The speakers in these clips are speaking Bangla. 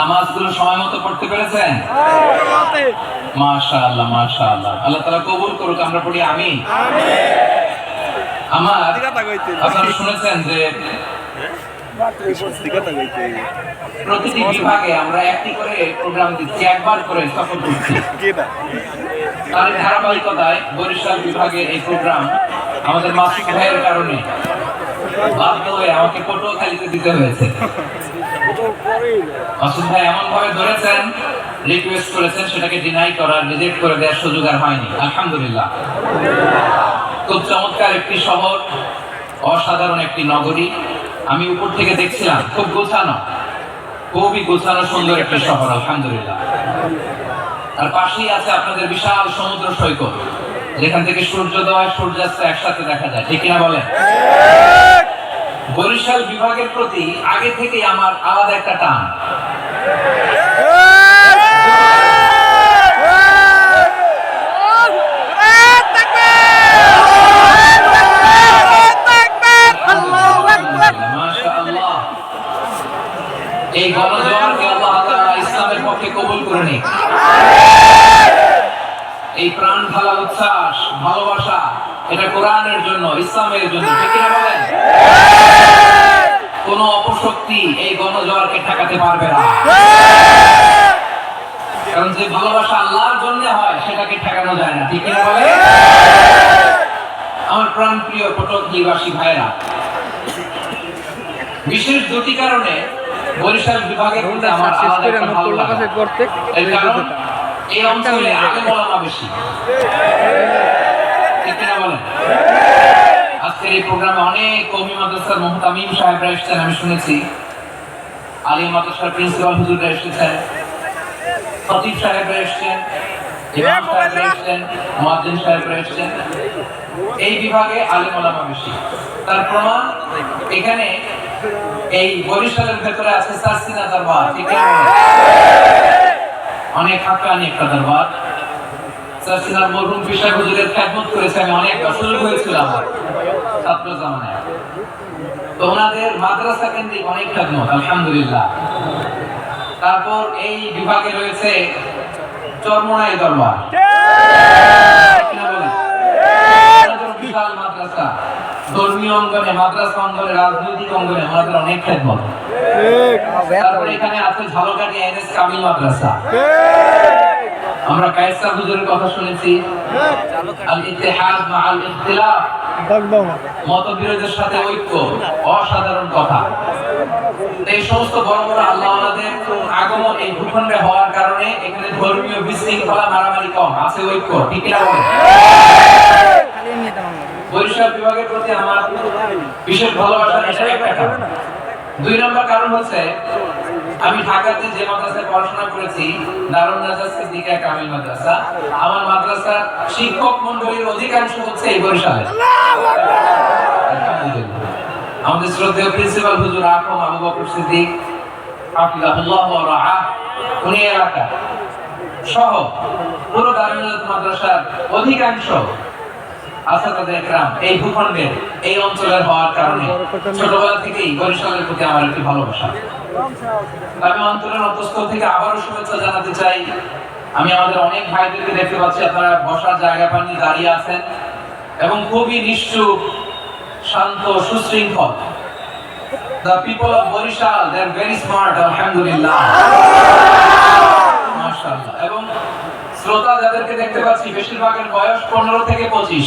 নামাজগুলো সময় মতো পড়তে পেরেছেন? মাশাআল্লাহ মাশাআল্লাহ। আল্লাহ তাআলা কবুল করুক আমরা পড়ি আমিন। আমার আপনারা শুনেছেন যে প্রতিটি বিভাগে আমরা একটি করে প্রোগ্রাম দিচ্ছি একবার করে সফল করছি তার ধারাবাহিকতায় বরিশাল বিভাগে এই প্রোগ্রাম আমাদের মাসিক ভাইয়ের কারণে বাধ্য হয়ে আমাকে পটুয়াখালীতে দিতে হয়েছে। মাসুদ ভাই, এমন ভাবে ধরেছেন রিকোয়েস্ট করেছেন, সেটাকে ডিনাই করার রিজেক্ট করে দেওয়ার সুযোগ আর হয়নি। আলহামদুলিল্লাহ। খুব চমৎকার একটি শহর, অসাধারণ একটি নগরী। আমি উপর থেকে দেখছিলাম, খুব গোছানো। খুবই গোছানো, সুন্দর একটি শহর, আলহামদুলিল্লাহ। আর পাশেই আছে আপনাদের বিশাল সমুদ্র সৈকত। যেখান থেকে সূর্যোদয়, সূর্যাস্ত একসাথে দেখা যায়। ঠিক কিনা বলেন? বরিশাল বিভাগের প্রতি আগে থেকেই আমার আলাদা একটা টান। এই গণজোয়ারকে আল্লাহ ইসলামের পক্ষে কবুল করে এই প্রাণ ঢালা উচ্ছ্বাস, ভালোবাসা, এটা কোরআনের জন্য, ইসলামের জন্য কিনা বলেন কোন অপশক্তি এই গণজোয়ারকে ঠেকাতে পারবে না। কারণ যে ভালোবাসা আল্লাহর জন্য হয় সেটাকে ঠেকানো যায় না। ঠিক বলে আমার প্রাণ প্রিয় কটক নিবাসী ভাইরা বিশেষ দুটি কারণে বরিশাল বিভাগের মধ্যে আমার আলাদা একটা ভালো লাগা। এর কারণ এই অঞ্চলে আগে বলানো বেশি। ঠিক কিনা বলেন? আজকের এই প্রোগ্রামে অনেক কৌমি মাদ্রাসার মোহতামিম সাহেবরা এসেছেন আমি শুনেছি। আলী মাদ্রাসার প্রিন্সিপাল হুজুররা এসেছেন খতিব সাহেবরা এসেছেন ইমাম সাহেবরা এসেছেন মুয়াজ্জিন সাহেবরা এসেছেন। এই বিভাগে আলিম ওলামা বেশি। তার প্রমাণ এখানে এই বরিশালের ভেতরে আছে দরবার অনেক একটা দরবার। মরহুম হুজুরের করেছে আমি অনেক বছর হয়েছিলাম ছাত্র জামানায়। তো ওনাদের মাদ্রাসা কেন্দ্রিক অনেক খেদমত আলহামদুলিল্লাহ। তারপর এই বিভাগে রয়েছে চরমনাই দরবার। বিশাল মাদ্রাসা। ধর্মীয় অঙ্গনে মাদ্রাসা অঙ্গনে রাজনৈতিক অঙ্গনে ওনাদের অনেক খেদমত তারপরে এখানে আছে ঝালকাঠি এনএস কামিল মাদ্রাসা। আমরা কায়সা হুজুরের কথা শুনেছি। আল ইত্তেহাদ মা আল ইখতিলাফ। মতবিরোধের সাথে ঐক্য, অসাধারণ কথা। এই সমস্ত বড় বড় আল্লাহদের আগমন এই ভূখণ্ডে হওয়ার কারণে এখানে ধর্মীয় বিশৃঙ্খলা মারামারি কম, আছে ঐক্য, ঠিক না বরিশাল বিভাগের প্রতি আমার বিশেষ ভালোবাসা এটা একটা দুই নম্বর কারণ হচ্ছে আমি ঢাকাতে যে মাদ্রাসায় পড়াশোনা করেছি দারুণ নাজার সিদ্দিকা কামিল মাদ্রাসা, আমার মাদ্রাসার শিক্ষক মন্ডলীর অধিকাংশ হচ্ছে এই বরিশালে। আমাদের শ্রদ্ধেয় প্রিন্সিপাল হুজুর আকম আবু বকর সিদ্দিক রাআহ উনি এলাকা সহ পুরো মাদ্রাসার অধিকাংশ আসাদাদের একরাম এই ভূখণ্ডের এই অঞ্চলের হওয়ার কারণে। ছোটবেলা থেকেই বরিশালের প্রতি আমার একটি ভালোবাসা। আমি অন্তরের অন্তঃস্থল থেকে আবারও শুভেচ্ছা জানাতে চাই। আমি আমাদের অনেক ভাইদেরকে দেখতে পাচ্ছি আপনারা বসার জায়গা পাননি দাঁড়িয়ে আছেন। এবং খুবই নিশ্চুপ শান্ত সুশৃঙ্খল। The people of Borishal, they're very smart, alhamdulillah. মাশাআল্লাহ। এবং শ্রোতা যাদেরকে দেখতে পাচ্ছি বেশিরভাগের বয়স পনেরো থেকে পঁচিশ।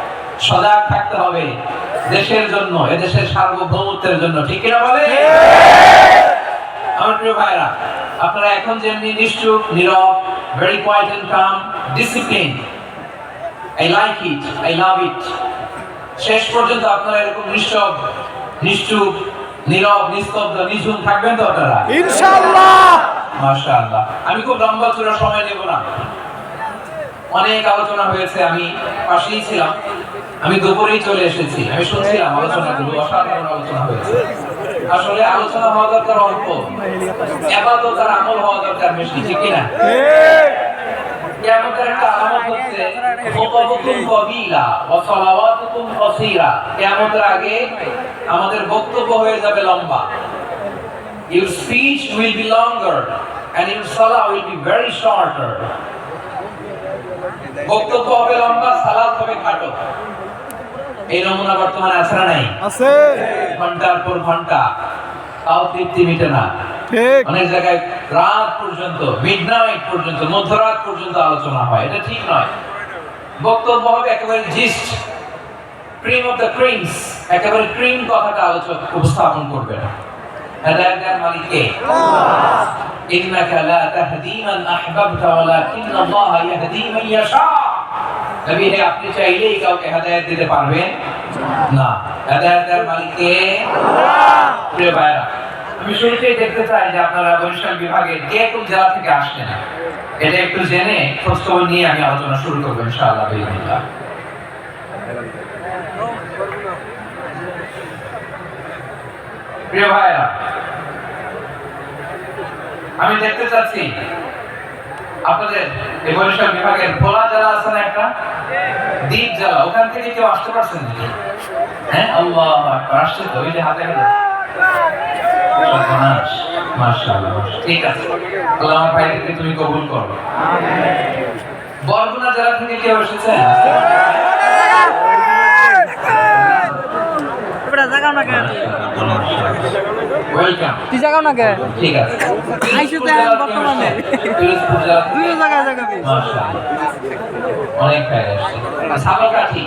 সজাগ থাকতে হবে দেশের জন্য এদেশের সার্বভৌমত্বের জন্য। ঠিক কিনা বলে আমার প্রিয় ভাইরা আপনারা এখন যেমনি নিশ্চুপ নীরব very quiet and calm discipline I like it I love it শেষ পর্যন্ত আপনারা এরকম নিশ্চব নিশ্চুপ নীরব নিস্তব্ধ নিঝুম থাকবেন তো আপনারা? ইনশাআল্লাহ। মাশাআল্লাহ। আমি খুব লম্বা চূড়া সময় নেব না। অনেক আলোচনা হয়েছে আমি পাশেই ছিলাম। আমি দুপুরেই চলে এসেছি। আমি শুনছিলাম আলোচনাগুলো, অসাধারণ আলোচনা হয়েছে। আসলে আলোচনা হওয়া দরকার অল্প। এবাদত আর আমল হওয়া দরকার বেশি, ঠিক কিনা? আগে আমাদের বক্তব্য হয়ে যাবে লম্বা। Will be longer and will be very বক্তব্য হবে লম্বা, সালাত হবে খাটো। এই নমুনা বর্তমানে আছে না নাই? আছে। ঘণ্টার পর ঘণ্টা। তাও তৃপ্তি মিটে না। ঠিক। অনেক জায়গায় রাত পর্যন্ত মিডনাইট পর্যন্ত মধ্যরাত পর্যন্ত আলোচনা হয়। এটা ঠিক নয়। বক্তব্য হবে একেবারে gist cream of the creams একেবারে ক্রিম কথাটা আলোচক উপস্থাপন করবেন হেদায়েতের মালিক কে? ইন্নাকা লা তাহদি মান আহবাবতা ওয়ালাকিন আল্লাহ ইয়াহদি মান ইয়াশা। নবী হে আপনি চাইলেই কাউকে হেদায়েত দিতে পারবেন না। হেদায়েতের মালিক কে প্রিয় ভাইরা আমি শুরুতেই দেখতে চাই যে আপনারা বরিশাল বিভাগের কে কোন জেলা থেকে আসছেন এটা একটু জেনে খোঁজখবর নিয়ে আমি আলোচনা শুরু করব ইনশাআল্লাহ প্রিয় ভাইরা আমি দেখতে চাচ্ছি আপনাদের এই বরিশাল বিভাগের ভোলা জেলা আছে না একটা? দ্বীপ জেলা। ওখান থেকে কেউ আসতে পারছেন কি হ্যাঁ? আল্লাহ আসছে তো ওই যে হাতে। ঠিক আছে। তুমি কবুল করো। বরগুনা জেলা থেকে কেউ এসেছেন এবারে জাগাও না কে? ওয়েলকাম তুই জাগাও না কে? ঠিক আছে। আইসো তো বর্তমানে। দুই জায়গায় জাগাবি অনেক ভাই আসছে সালকাঠি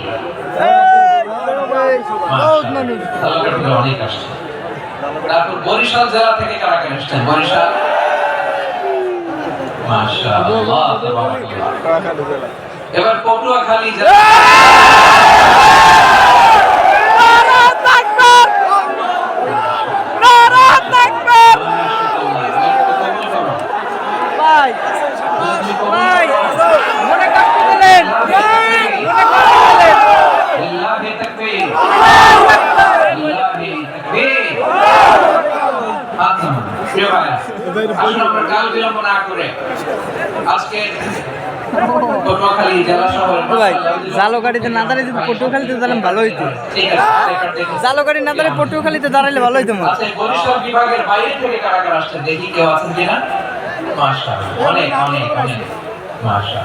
বহুত মানুষ। সালকাঠি থেকে অনেক আসছে। তারপর বরিশাল জেলা থেকে কারা কারা এসছেন? বরিশাল? এবার পটুয়াখালী জেলা ভাই ভাই মনে কষ্ট দিলেন মনে কষ্ট দিলেন লিল্লাহি তাকবীর লিল্লাহি তাকবীর আচ্ছা প্রিয় ভাই আসুন আমরা কাল বিলম্ব না করে আজকে পটুয়াখালী জেলা শহরে ভাই জালো গাড়িতে না যদি পটুয়াখালীতে দাঁড়ালে ভালো হইতো। গাড়ি না দাঁড়িয়ে পটুয়াখালীতে দাঁড়ালে ভালো হইতো আচ্ছা বরিশাল বিভাগের বাইরে থেকে কারা কারা আসছেন? দেখি কেউ আছেন কিনা? অনেক অনেক অনেক।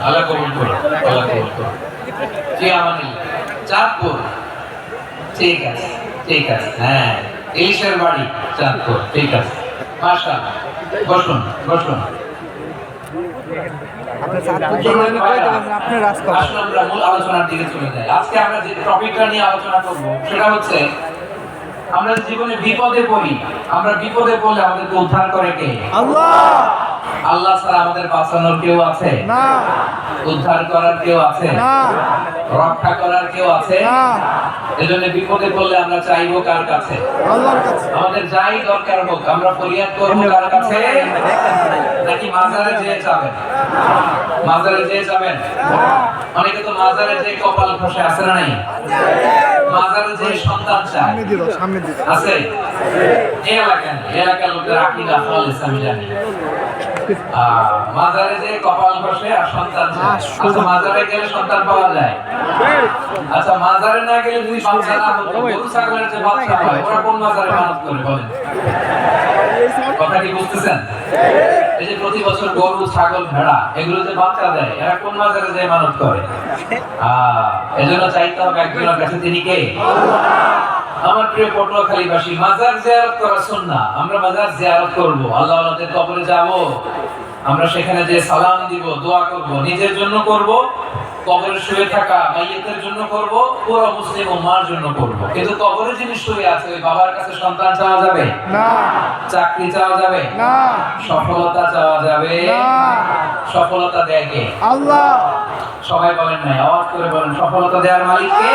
আল্লাহ কবুল করুন আল্লাহ কবুল করুন জি চাঁদপুর ঠিক আছে ঠিক আছে হ্যাঁ ইলিশের বাড়ি চাঁদপুর ঠিক আছে। মাশাআল্লাহ বসুন বসুন আপনি চাঁদপুর থেকে আমি কইতে পারছেন আপনি রাজকমল আসুন আমরা মূল চলে যাই। আজকে আমরা যে টপিকটা নিয়ে আলোচনা করব সেটা হচ্ছে আমরা জীবনে বিপদে পড়ি আমরা বিপদে পড়লে আমাদেরকে উদ্ধার করে কে? আল্লাহ! আল্লাহ ছাড়া আমাদের বাঁচানোর কেউ আছে? না। উদ্ধার করার কেউ আছে? না। রক্ষা করার কেউ আছে? না। এজন্য বিপদে পড়লে আমরা চাইব কার কাছে? আল্লাহর কাছে। আমাদের যাই দরকার হোক আমরা ফরিয়াদ করব কার কাছে? নাকি মাজারে যেয়ে যাবেন? মাজারে যেয়ে যাবেন? অনেকে তো মাজারে যেয়ে কপাল খসে আছে না নাই? মাজারে যেয়ে সন্তান চায়। সামনে দিল সামনে দিল। আছে? এই এলাকায় এই এলাকার লোকের আকিদা খালিস আমি জানি। মাজারে যে কপাল ঘষে আর সন্তান আচ্ছা মাজারে গেলে সন্তান পাওয়া যায়? আচ্ছা মাজারে না গেলে যদি বাচ্চা না হতো গরু ছাগলের যে বাচ্চা হয় ওরা কোন মাজারে মানত করে বলেন? কথা কি বুঝতেছেন? এই যে প্রতি বছর গরু ছাগল ভেড়া এগুলো যে বাচ্চা দেয় এরা কোন মাজারে যে মানত করে? আহ এজন্য চাইতে হবে একজনের কাছে তিনি কে? আমার প্রিয় পটুয়াখালীবাসী মাজার জিয়ারত করা সুন্নাহ। আমরা মাজার জিয়ারত করব। আল্লাহ ওনাদের কবরে যাব। আমরা সেখানে যে সালাম দিব দোয়া করব নিজের জন্য করব কবরে শুয়ে থাকা মাইয়েতের জন্য করব পুরো মুসলিম উম্মার জন্য করব। কিন্তু কবরে যিনি শুয়ে আছে ওই বাবার কাছে সন্তান চাওয়া যাবে? না। চাকরি চাওয়া যাবে? না। সফলতা চাওয়া যাবে? না। সফলতা দেয় কে? আল্লাহ। সবাই বলেন নাই আওয়াজ করে বলেন সফলতা দেওয়ার মালিক কে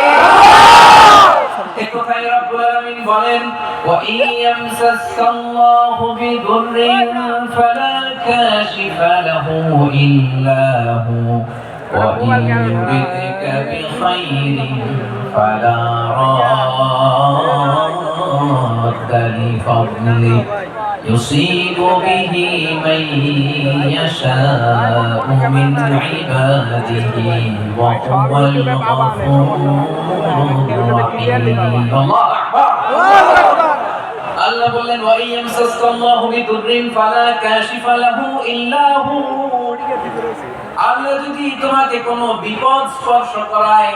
এ কথাই রব্বুল আলামিন বলেন ওয়া ইয়ামসাসকাল্লাহু বিদুররিন ফালা কাশিফা লাহু ইল্লা হু ওয়া ইন বিখাইরিন ফালা রাদ্দা লিফadlihi يصيب به من يشاء من عباده وهو الغفور الرحيم الله أكبر আল্লাহ বললেন ওয়া ইয়ামসাসকাল্লাহু বিদুররিন ফালা কাশিফা লাহু ইল্লা হু আল্লাহ যদি তোমাকে কোনো বিপদ স্পর্শ করায়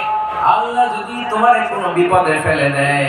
আল্লাহ যদি তোমার কোনো বিপদে ফেলে দেয়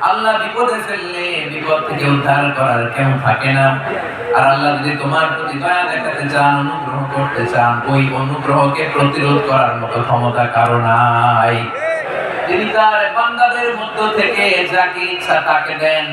আল্লাহ বিপদে ফেললে, বিপদ থেকে উদ্ধার করার কেউ থাকে না। আর আল্লাহ যদি তোমার প্রতি দয়া দেখাতে চান, অনুগ্রহ করতে চান, ওই অনুগ্রহকে প্রতিরোধ করার মতো ক্ষমতা কারও নাই। তিনি তার বান্দাদের মধ্য থেকে যাকে ইচ্ছা তাকে দেন।